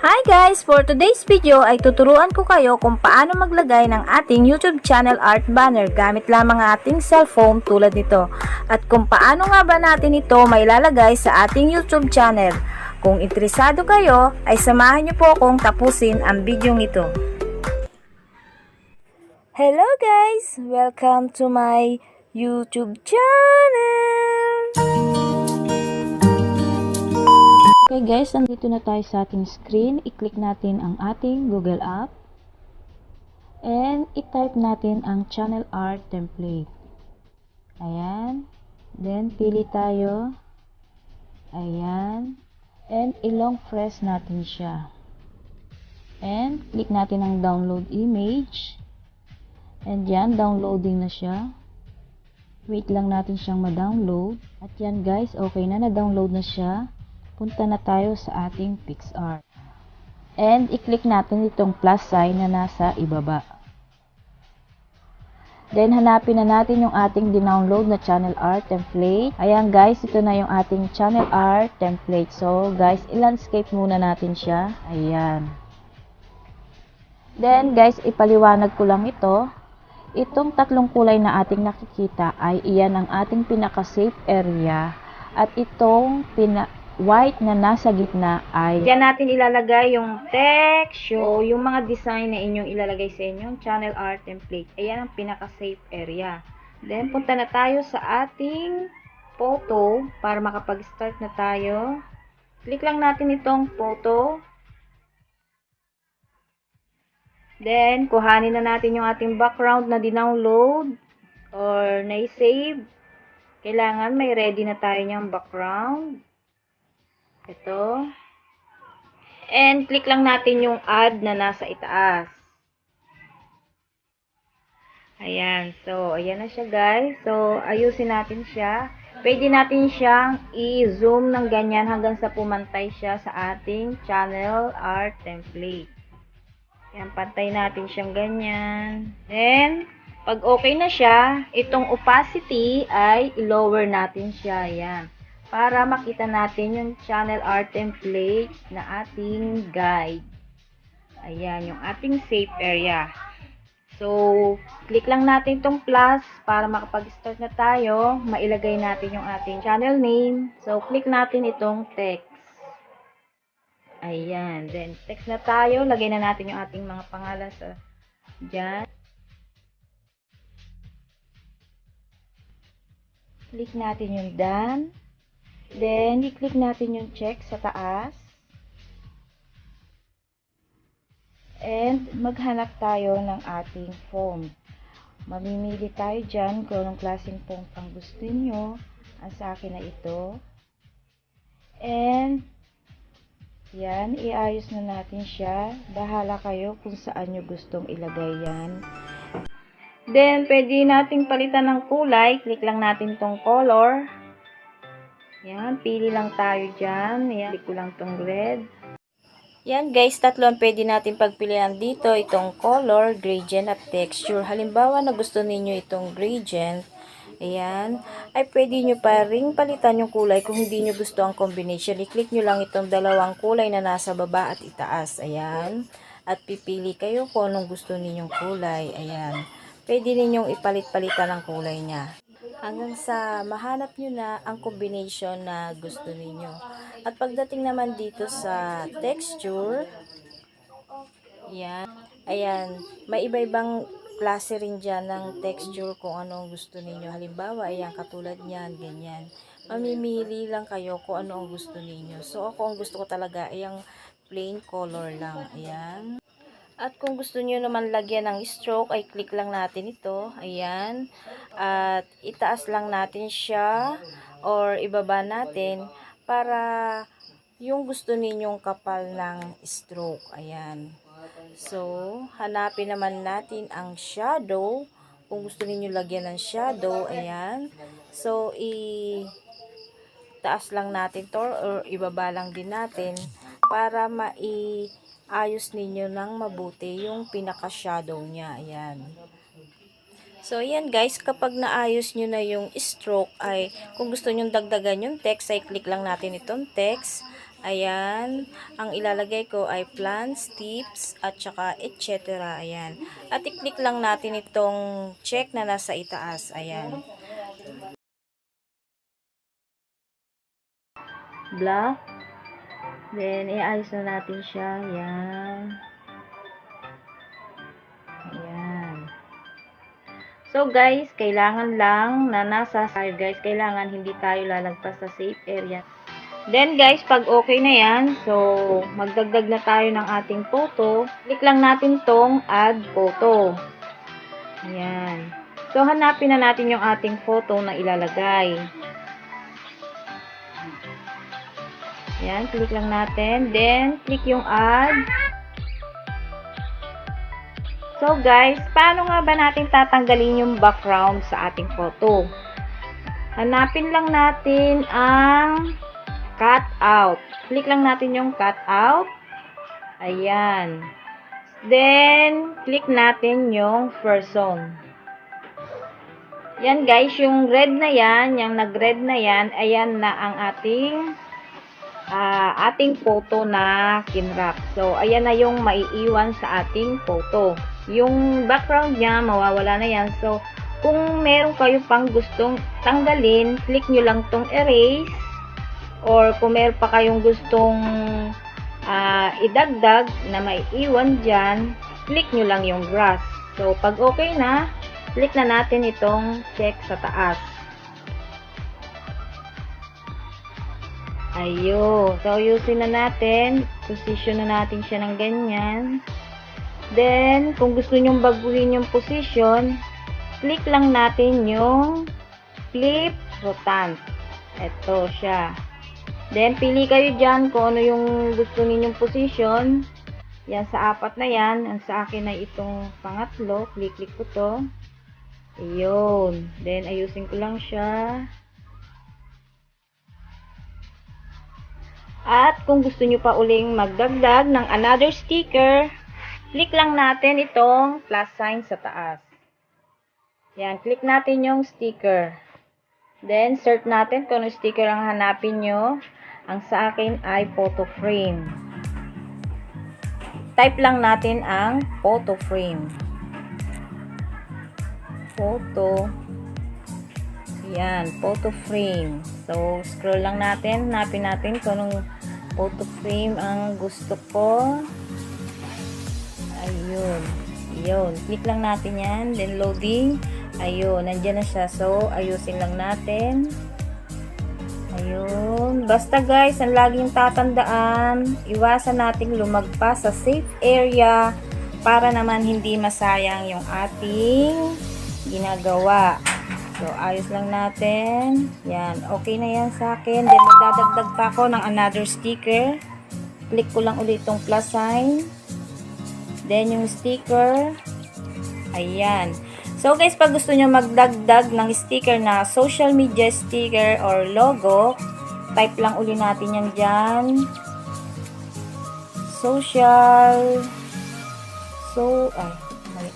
Hi guys! For today's video ay tuturuan ko kayo kung paano maglagay ng ating YouTube channel art banner gamit lamang ang ating cellphone tulad nito. At kung paano nga ba natin ito mailalagay sa ating YouTube channel. Kung interesado kayo ay samahan niyo po akong tapusin ang video ito. Hello guys! Welcome to my YouTube channel! Guys, nandito na tayo sa ating screen. I-click natin ang ating Google app. And i-type natin ang channel art template. Ayan. Then, pili tayo. Ayan. And i-long press natin siya. And, click natin ang download image. And yan, downloading na siya. Wait lang natin siyang ma-download. At yan guys, okay na, na-download na siya punta na tayo sa ating PixArt. And, i-click natin itong plus sign na nasa ibaba. Then, hanapin na natin yung ating dinownload na channel art template. Ayan guys, ito na yung ating channel art template. So, guys, i-landscape muna natin siya. Ayan. Then, guys, ipaliwanag ko lang ito. Itong tatlong kulay na ating nakikita ay iyan ang ating pinaka-safe area. At itong pina white na nasa gitna ay Diyan natin ilalagay yung text o yung mga design na inyong ilalagay sa inyong channel art template. Ayan ang pinaka-safe area. Then, punta na tayo sa ating photo para makapag-start na tayo. Click lang natin itong photo. Then, kuhanin na natin yung ating background na dinownload or na-save. Kailangan may ready na tayo niyang background. Ito. And click lang natin yung add na nasa itaas. Ayan. So, ayan na siya guys. So, ayusin natin siya. Pwede natin siyang i-zoom ng ganyan hanggang sa pumantay siya sa ating channel art template. Ayan, pantay natin siyang ganyan. Then, pag okay na siya, itong opacity ay i-lower natin siya. Ayan para makita natin yung channel art template na ating guide. Ayan, yung ating safe area. So, click lang natin itong plus para makapag-start na tayo. Mailagay natin yung ating channel name. So, click natin itong text. Ayan. Then, text na tayo. Lagay na natin yung ating mga pangalan sa dyan. Click natin yung done. Then, i-click natin yung check sa taas. And, maghanap tayo ng ating phone. Mamimili tayo dyan kung anong klaseng phone pang gusto nyo. Ang sa akin na ito. And, yan, iayos na natin siya. Bahala kayo kung saan nyo gustong ilagay yan. Then, pwede nating palitan ng kulay. Click lang natin tong color. Yan, pili lang tayo dyan. Yan, pili ko lang tong red. Yan guys, tatlo ang pwede natin pagpilian dito. Itong color, gradient at texture. Halimbawa na gusto ninyo itong gradient, ayan, ay pwede nyo pa ring palitan yung kulay kung hindi nyo gusto ang combination. I-click nyo lang itong dalawang kulay na nasa baba at itaas. Ayan. At pipili kayo kung anong gusto ninyong kulay. Ayan. Pwede ninyong ipalit-palitan ang kulay niya hanggang sa mahanap nyo na ang combination na gusto ninyo. At pagdating naman dito sa texture, yan, ayan, may iba-ibang klase rin dyan ng texture kung ano ang gusto ninyo. Halimbawa, ayan, katulad niyan, ganyan. Mamimili lang kayo kung ano ang gusto ninyo. So, ako ang gusto ko talaga ay ang plain color lang. Ayan. At kung gusto niyo naman lagyan ng stroke, ay click lang natin ito. Ayan. At itaas lang natin siya or ibaba natin para yung gusto ninyong kapal ng stroke. Ayan. So, hanapin naman natin ang shadow. Kung gusto niyo lagyan ng shadow, ayan. So, i taas lang natin to or ibaba lang din natin para mai ayos ninyo ng mabuti yung pinaka-shadow niya. Ayan. So, ayan guys, kapag naayos nyo na yung stroke ay, kung gusto nyo dagdagan yung text, ay click lang natin itong text. Ayan, ang ilalagay ko ay plants, tips, at saka etc. Ayan. At i-click lang natin itong check na nasa itaas. Ayan. Black. Then, iayos na natin siya. Yan. Ayan. So, guys, kailangan lang na nasa side, guys. Kailangan hindi tayo lalagpas sa safe area. Then, guys, pag okay na yan, so, magdagdag na tayo ng ating photo. Click lang natin tong add photo. Ayan. So, hanapin na natin yung ating photo na ilalagay. Ayan, click lang natin. Then, click yung add. So, guys, paano nga ba natin tatanggalin yung background sa ating photo? Hanapin lang natin ang cut out. Click lang natin yung cut out. Ayan. Then, click natin yung first zone. Yan guys, yung red na yan, yung nag-red na yan, ayan na ang ating ah, ating photo na kinrap. So, ayan na yung maiiwan sa ating photo. Yung background niya, mawawala na yan. So, kung meron kayo pang gustong tanggalin, click nyo lang tong erase or kung meron pa kayong gustong ah, idagdag na may iwan dyan, click nyo lang yung grass. So, pag okay na, click na natin itong check sa taas. Ayun. So, ayusin na natin. Position na natin siya ng ganyan. Then, kung gusto nyong baguhin yung position, click lang natin yung flip rotant. Ito siya. Then, pili kayo dyan kung ano yung gusto ninyong position. Yan sa apat na yan. Ang sa akin ay itong pangatlo. Click-click ko to. Ayun. Then, ayusin ko lang siya. At kung gusto nyo pa uling magdagdag ng another sticker, click lang natin itong plus sign sa taas. Yan, click natin yung sticker. Then, search natin kung ano sticker ang hanapin nyo. Ang sa akin ay photo frame. Type lang natin ang photo frame. Photo. Yan, photo frame. So, scroll lang natin. Hanapin natin kung anong photo frame ang gusto ko. Ayun. Ayun. Click lang natin yan. Then, loading. Ayun. Nandyan na siya. So, ayusin lang natin. Ayun. Basta guys, ang laging tatandaan, iwasan nating lumagpas sa safe area para naman hindi masayang yung ating ginagawa. So, ayos lang natin. Yan. Okay na yan sa akin. Then, magdadagdag pa ako ng another sticker. Click ko lang ulit itong plus sign. Then, yung sticker. Ayan. So, guys, pag gusto nyo magdagdag ng sticker na social media sticker or logo, type lang uli natin yan dyan. Social. So, ay, mali.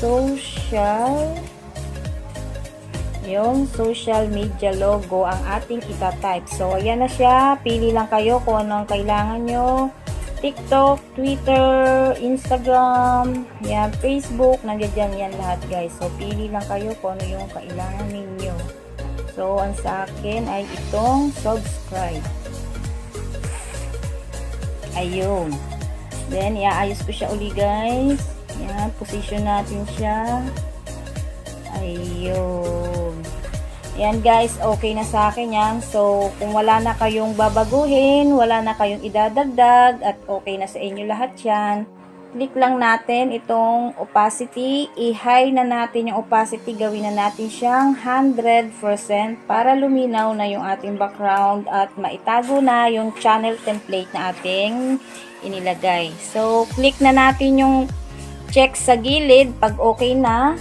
Social yung social media logo ang ating itatype. So, ayan na siya. Pili lang kayo kung ano ang kailangan nyo. TikTok, Twitter, Instagram, yan, Facebook, nandiyan yan lahat guys. So, pili lang kayo kung ano yung kailangan ninyo. So, ang sa akin ay itong subscribe. Ayun. Then, iaayos ko siya uli guys. Yan, position natin siya. Ayun. Ayan guys, okay na sa akin yan. So, kung wala na kayong babaguhin, wala na kayong idadagdag, at okay na sa inyo lahat yan, click lang natin itong opacity. I-high na natin yung opacity. Gawin na natin siyang 100% para luminaw na yung ating background at maitago na yung channel template na ating inilagay. So, click na natin yung check sa gilid pag okay na.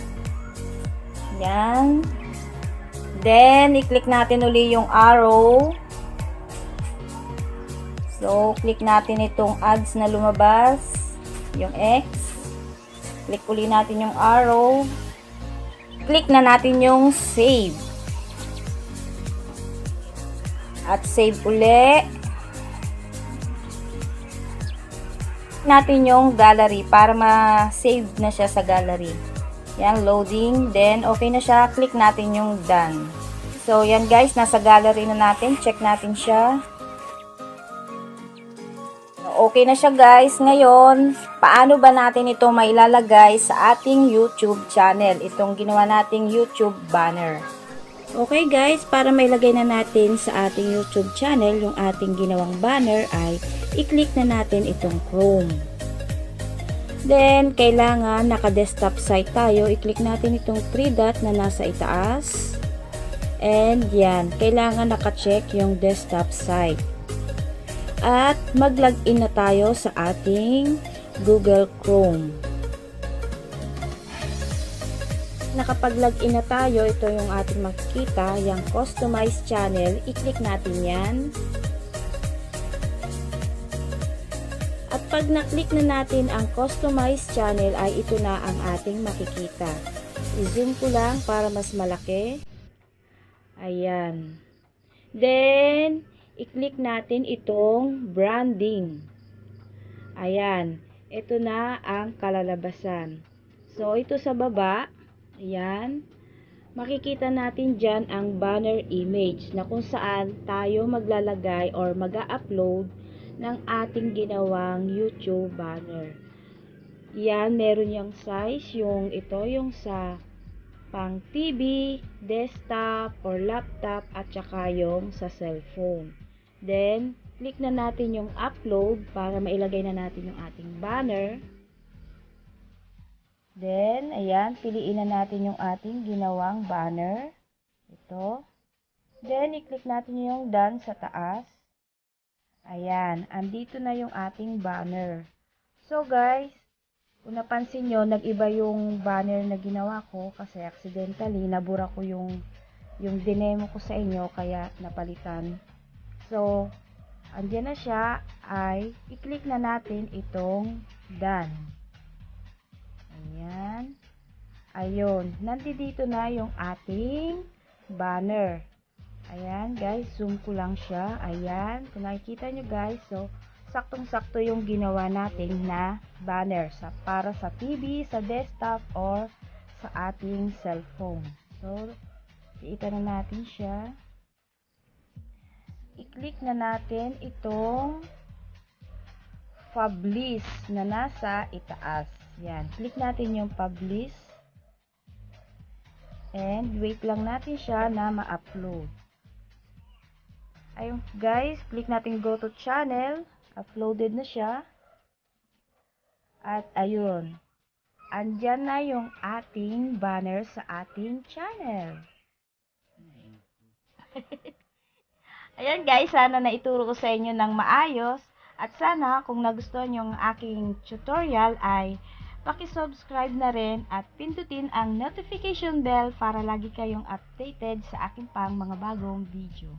Yan. Then, i-click natin uli yung arrow. So, click natin itong ads na lumabas. Yung X. Click uli natin yung arrow. Click na natin yung save. At save uli. natin yung gallery para ma-save na siya sa gallery. Yan, loading. Then, okay na siya. Click natin yung done. So, yan guys, nasa gallery na natin. Check natin siya. Okay na siya guys. Ngayon, paano ba natin ito mailalagay sa ating YouTube channel? Itong ginawa nating YouTube banner. Okay guys, para mailagay na natin sa ating YouTube channel yung ating ginawang banner ay i-click na natin itong Chrome. Then, kailangan naka-desktop site tayo. I-click natin itong 3 dot na nasa itaas. And yan, kailangan naka-check yung desktop site. At mag-login na tayo sa ating Google Chrome. Nakapag-login na tayo, ito yung ating makikita, yung customize channel. I-click natin yan. At pag na-click na natin ang customize channel ay ito na ang ating makikita. I-zoom ko lang para mas malaki. Ayan. Then, i-click natin itong branding. Ayan. Ito na ang kalalabasan. So, ito sa baba. Ayan. Makikita natin dyan ang banner image na kung saan tayo maglalagay or mag-upload ng ating ginawang YouTube banner. Yan, meron yung size, yung ito, yung sa pang TV, desktop, or laptop, at saka yung sa cellphone. Then, click na natin yung upload para mailagay na natin yung ating banner. Then, ayan, piliin na natin yung ating ginawang banner. Ito. Then, i-click natin yung done sa taas. Ayan, andito na yung ating banner. So, guys, kung napansin nyo, nag-iba yung banner na ginawa ko kasi accidentally, nabura ko yung, yung dinemo ko sa inyo, kaya napalitan. So, andyan na siya, ay, i-click na natin itong done. Ayan. Ayun, nandito na yung ating banner. Ayan, guys, zoom ko lang siya. Ayan, kung nakikita nyo guys, so, saktong-sakto yung ginawa natin na banner sa, para sa TV, sa desktop, or sa ating cellphone. So, iita na natin siya. I-click na natin itong publish na nasa itaas. Yan, click natin yung publish. And wait lang natin siya na ma-upload. Ayun guys, click natin go to channel. Uploaded na siya. At ayun. Andyan na yung ating banner sa ating channel. Ayan guys, sana naituro ko sa inyo ng maayos. At sana kung nagustuhan yung aking tutorial ay paki-subscribe na rin at pindutin ang notification bell para lagi kayong updated sa aking pang mga bagong video.